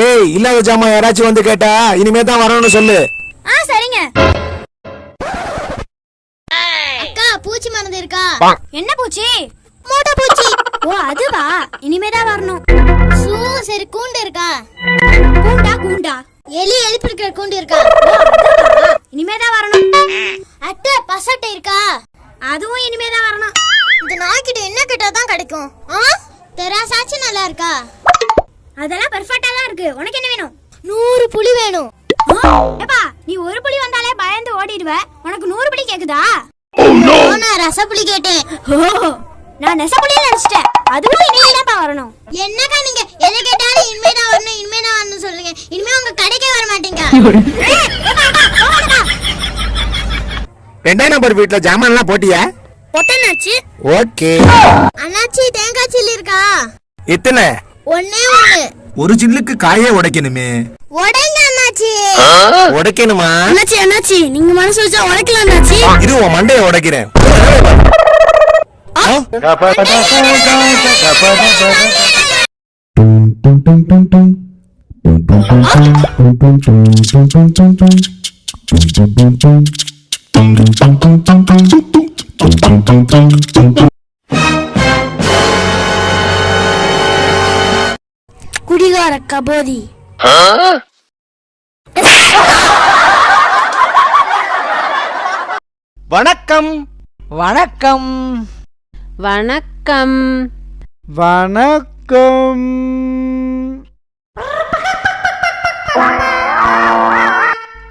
ஏய் இல்லாத ஜாமான் யாராச்சும் வந்து கேட்டா இனிமே தான் வரணும்னு சொல்லு. ஆ சரிங்க. அக்கா பூச்சி மருந்து இருக்கா? என்ன பூச்சி? மூட்டை பூச்சி. ஓ அதுவா? இனிமேதான் வரணும். சூ சரி கூண்டு இருக்கா? கூண்டா கூண்டா? எலி எழுப்பி இருக்கிற கூண்டு இருக்கா? இனிமேதான் வரணும். அட்டை பசட்டை இருக்கா? அதுவும் இனிமேதான் வரணும். இந்த நாய்க்கிட்ட என்ன கிட்ட தான் கிடைக்கும்? ஆ? தெராசாச்சு நல்லா இருக்கா? தான் இருக்கு உனக்கு என்ன வேணும்? நூறு புலி வேணும். ஏப்பா நீ ஒரு புலி வந்தாலே பயந்து ஓடிடுவ. உனக்கு நூறு புலி கேக்குதா? நான் ரசப்புலி கேட்டேன். நான் நெசப்புலியே நினைச்சிட்டேன். அதுவும் இனிமேதான்ப்பா வரணும். என்னக்கா நீங்க? எதை கேட்டாலும் இனிமே தான் வரணும் இனிமே தான் வரணும் சொல்லுங்க. இனிமே உங்க கடைக்கே வர மாட்டீங்க. ரெண்டாம் நம்பர் வீட்ல ஜாமான் எல்லாம் போட்டியா? பொட்டனாச்சு. ஓகே. அண்ணாச்சி தேங்காய் சில்லி இருக்கா? எத்தனை ஒன்னே ஒண்ணு. ஒரு சில்லுக்கு காயே உடைக்கணுமே உடைக்கணுமா அண்ணாச்சி அண்ணாச்சி நீங்க மனசு வச்சா உடைக்கலாம் அண்ணாச்சி இரு உன் மண்டையை உடைக்கிறேன் ஆ? குடிகார கபோதி. வணக்கம். வணக்கம். வணக்கம். வணக்கம்.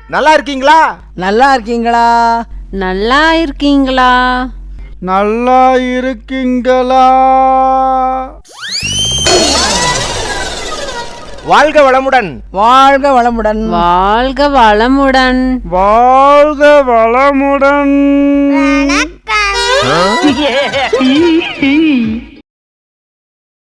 நல்லா இருக்கீங்களா? நல்லா இருக்கீங்களா? நல்லா இருக்கீங்களா? நல்லா இருக்கீங்களா? வாழ்க வளமுடன். வாழ்க வளமுடன். வாழ்க வளமுடன். வாழ்க வளமுடன். வணக்கம்.